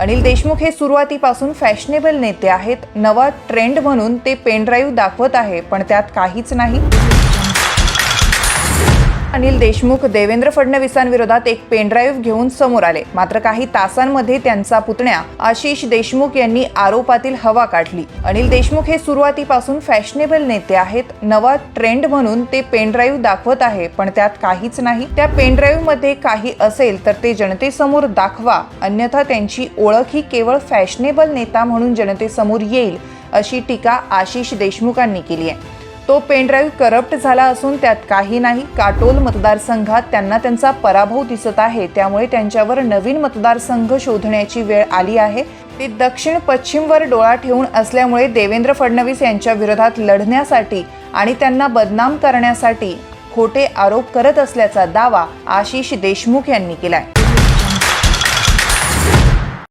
अनिल देशमुख हे सुरुवातीपासून फॅशनेबल नेते आहेत नवा ट्रेंड म्हणून ते पेनड्राईव्ह दाखवत आहे पण त्यात काहीच नाही. अनिल देशमुख देवेंद्र फडणवीसांविरोधात एक पेनड्राईव्ह घेऊन समोर आले. मात्र काही तासांमध्ये त्यांचा पुतण्या आशिष देशमुख यांनी आरोपातील हवा काढली. अनिल देशमुख हे सुरुवातीपासून फॅशनेबल नेते आहेत नवा ट्रेंड म्हणून ते पेनड्राईव्ह दाखवत आहे पण त्यात काहीच नाही. त्या पेनड्राईव्हमध्ये काही असेल तर ते जनतेसमोर दाखवा अन्यथा त्यांची ओळख ही केवळ फॅशनेबल नेता म्हणून जनतेसमोर येईल अशी टीका आशिष देशमुखांनी केली आहे. तो पेनड्राईव्ह करप्ट झाला असून त्यात काही नाही. काटोल मतदारसंघात त्यांना त्यांचा पराभव दिसत आहे. त्यामुळे त्यांच्यावर नवीन मतदारसंघ शोधण्याची वेळ आली आहे. ते दक्षिण पश्चिमवर डोळा ठेवून असल्यामुळे देवेंद्र फडणवीस यांच्या विरोधात लढण्यासाठी आणि त्यांना बदनाम करण्यासाठी खोटे आरोप करत असल्याचा दावा आशिष देशमुख यांनी केलाय.